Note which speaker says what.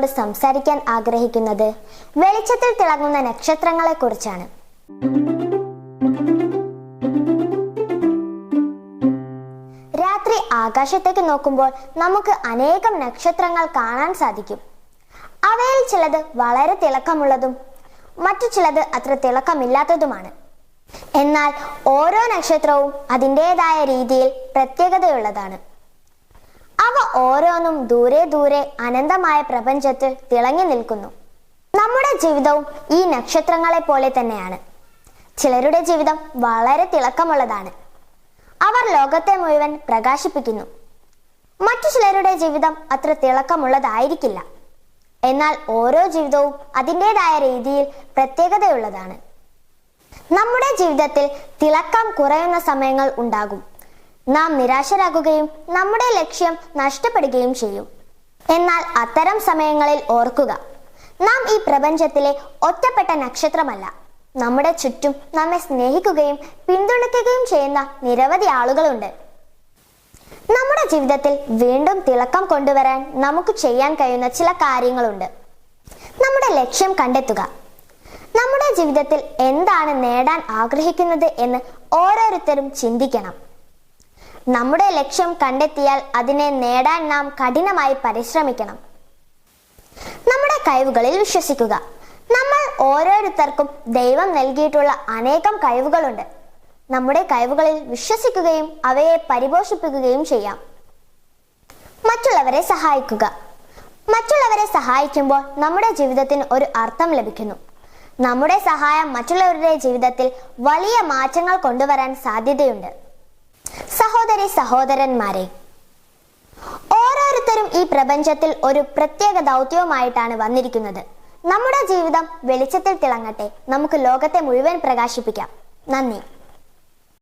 Speaker 1: നിങ്ങളോട് സംസാരിക്കാൻ ആഗ്രഹിക്കുന്നത്? വെളിച്ചത്തിൽ തിളങ്ങുന്ന നക്ഷത്രങ്ങളെ കുറിച്ചാണ് രാത്രി ആകാശത്തേക്ക് നോക്കുമ്പോൾ നമുക്ക് അനേകം നക്ഷത്രങ്ങൾ കാണാൻ സാധിക്കും. അവയിൽ ചിലത് വളരെ തിളക്കമുള്ളതും മറ്റു ചിലത് അത്ര തിളക്കമില്ലാത്തതുമാണ്. എന്നാൽ ഓരോ നക്ഷത്രവും അതിന്റെതായ രീതിയിൽ പ്രത്യേകതയുള്ളതാണ്. ഓരോന്നും ദൂരെ ദൂരെ അനന്തമായ പ്രപഞ്ചത്തിൽ തിളങ്ങി നിൽക്കുന്നു. നമ്മുടെ ജീവിതവും ഈ നക്ഷത്രങ്ങളെ പോലെ തന്നെയാണ്. ചിലരുടെ ജീവിതം വളരെ തിളക്കമുള്ളതാണ്. അവർ ലോകത്തെ മുഴുവൻ പ്രകാശിപ്പിക്കുന്നു. മറ്റു ചിലരുടെ ജീവിതം അത്ര തിളക്കമുള്ളതായിരിക്കില്ല. എന്നാൽ ഓരോ ജീവിതവും അതിന്റെതായ രീതിയിൽ പ്രത്യേകതയുള്ളതാണ്. നമ്മുടെ ജീവിതത്തിൽ തിളക്കം കുറയുന്ന സമയങ്ങൾ ഉണ്ടാകും. നാം നിരാശരാകുകയും നമ്മുടെ ലക്ഷ്യം നഷ്ടപ്പെടുകയും ചെയ്യും. എന്നാൽ അത്തരം സമയങ്ങളിൽ ഓർക്കുക നാം ഈ പ്രപഞ്ചത്തിലെ ഒറ്റപ്പെട്ട നക്ഷത്രമല്ല. നമ്മുടെ ചുറ്റും നമ്മെ സ്നേഹിക്കുകയും പിന്തുണയ്ക്കുകയും ചെയ്യുന്ന നിരവധി ആളുകളുണ്ട്. നമ്മുടെ ജീവിതത്തിൽ വീണ്ടും തിളക്കം കൊണ്ടുവരാൻ നമുക്ക് ചെയ്യാൻ കഴിയുന്ന ചില കാര്യങ്ങളുണ്ട്. നമ്മുടെ ലക്ഷ്യം കണ്ടെത്തുക നമ്മുടെ ജീവിതത്തിൽ എന്താണ് നേടാൻ ആഗ്രഹിക്കുന്നത് എന്ന് ഓരോരുത്തരും ചിന്തിക്കണം. നമ്മുടെ ലക്ഷ്യം കണ്ടെത്തിയാൽ അതിനെ നേടാൻ നാം കഠിനമായി പരിശ്രമിക്കണം. നമ്മുടെ കഴിവുകളിൽ വിശ്വസിക്കുക. നമ്മൾ ഓരോരുത്തർക്കും ദൈവം നൽകിയിട്ടുള്ള അനേകം കഴിവുകളുണ്ട്. നമ്മുടെ കഴിവുകളിൽ വിശ്വസിക്കുകയും അവയെ പരിപോഷിപ്പിക്കുകയും ചെയ്യാം. മറ്റുള്ളവരെ സഹായിക്കുക. മറ്റുള്ളവരെ സഹായിക്കുമ്പോൾ നമ്മുടെ ജീവിതത്തിന് ഒരു അർത്ഥം ലഭിക്കുന്നു. നമ്മുടെ സഹായം മറ്റുള്ളവരുടെ ജീവിതത്തിൽ വലിയ മാറ്റങ്ങൾ കൊണ്ടുവരാൻ സാധ്യതയുണ്ട്. സഹോദരി സഹോദരന്മാരെ ഓരോരുത്തരും ഈ പ്രപഞ്ചത്തിൽ ഒരു പ്രത്യേക ദൗത്യവുമായിട്ടാണ് വന്നിരിക്കുന്നത്. നമ്മുടെ ജീവിതം വെളിച്ചത്തിൽ തിളങ്ങട്ടെ. നമുക്ക് ലോകത്തെ മുഴുവൻ പ്രകാശിപ്പിക്കാം. നന്ദി.